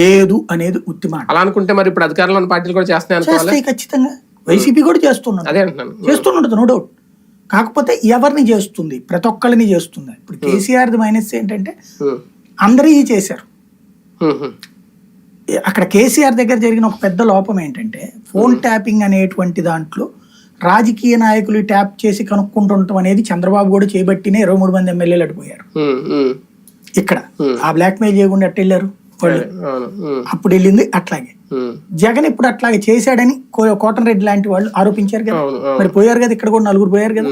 లేదు అనేది ఉత్తి మాట. అలా అనుకుంటే మరి ఇప్పుడు అధికారంలో పార్టీలు కూడా చేస్తున్నాయి చేస్తాయి ఖచ్చితంగా. వైసీపీ కూడా చేస్తున్నారు అదే అంటున్నాను. చేస్తుండదు నో డౌట్ కాకపోతే ఎవరిని చేస్తుంది? ప్రతి ఒక్కరిని చేస్తుంది. ఇప్పుడు కేసీఆర్ది మైనస్ ఏంటంటే ఉమ్, అందరూ చేశారు. అక్కడ కేసీఆర్ దగ్గర జరిగిన ఒక పెద్ద లోపం ఏంటంటే ఫోన్ ట్యాపింగ్ అనేటువంటి దాంట్లో రాజకీయ నాయకులు ట్యాప్ చేసి కనుక్కుంటుండటం అనేది చంద్రబాబు కూడా చేయబట్టినే ఇరవై మూడు మంది ఎమ్మెల్యేలు అడిపోయారు. ఇక్కడ. ఆ బ్లాక్ మెయిల్ చేయకుండా ఎట్ట అప్పుడు వెళ్ళింది అట్లాగే. జగన్ ఇప్పుడు అట్లాగే చేశాడని కోటన్ రెడ్డి లాంటి వాళ్ళు ఆరోపించారు కదా. మరి పోయారు కదా ఇక్కడ కూడా నలుగురు పోయారు కదా.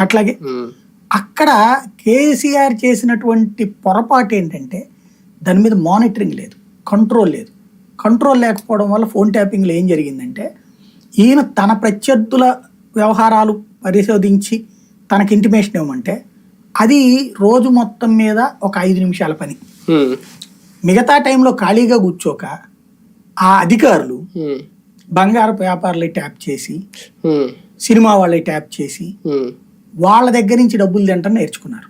అట్లాగే. అక్కడ కేసీఆర్ చేసినటువంటి పొరపాటు ఏంటంటే దాని మీద మానిటరింగ్ లేదు కంట్రోల్ లేదు. కంట్రోల్ లేకపోవడం వల్ల ఫోన్ ట్యాపింగ్లో ఏం జరిగిందంటే ఈయన తన ప్రత్యర్థుల వ్యవహారాలు పరిశోధించి తనకి ఇంటిమేషన్ ఇవ్వమంటే అది రోజు మొత్తం మీద ఒక ఐదు నిమిషాల పని. మిగతా టైంలో ఖాళీగా కూర్చోక ఆ అధికారులు బంగారపు వ్యాపారులు ట్యాప్ చేసి సినిమా వాళ్ళకి ట్యాప్ చేసి. వాళ్ళ దగ్గర నుంచి డబ్బులు తింటాం నేర్చుకున్నారు.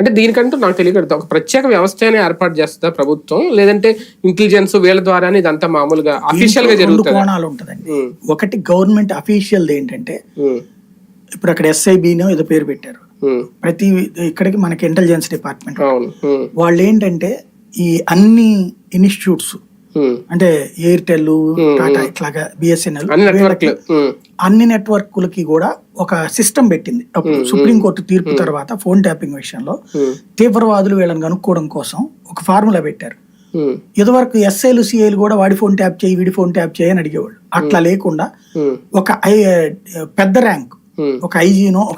అంటే దీనికంటూ నాకు తెలియదు ఒక ప్రత్యేక వ్యవస్థని ఏర్పాటు చేస్తుందా ప్రభుత్వం? లేదంటే ఇంటెలిజెన్స్ వీళ్ళ ద్వారానే ఇదంతా మామూలుగా అఫీషియల్గా జరుగుతుంది? కోణాలు ఉంటుందండి. ఒకటి గవర్నమెంట్ అఫీషియల్ ఏంటంటే ఇప్పుడు అక్కడ ఎస్ఐబినో ఏదో పేరు పెట్టారు. ప్రతి ఇక్కడికి మనకి ఇంటెలిజెన్స్ డిపార్ట్మెంట్ వాళ్ళు ఏంటంటే ఈ అన్ని ఇన్స్టిట్యూట్స్. అంటే ఎయిర్టెల్ టాటా ఇట్లాగా బిఎస్ఎన్ఎల్ అన్ని నెట్వర్క్లకి కూడా ఒక సిస్టమ్ పెట్టింది. అప్పుడు సుప్రీంకోర్టు తీర్పు తర్వాత ఫోన్ ట్యాపింగ్ విషయంలో తీవ్రవాదులు వీళ్ళని కనుక్కోవడం కోసం ఒక ఫార్ములా పెట్టారు. ఇదివరకు ఎస్ఐలు సిఐలు కూడా వాడి ఫోన్ ట్యాప్ చేయి వీడి ఫోన్ ట్యాప్ చేయి అని అడిగేవాళ్ళు. అట్లా లేకుండా ఒక ఐ పెద్ద ర్యాంక్. ఒక ఐజీనో ఒక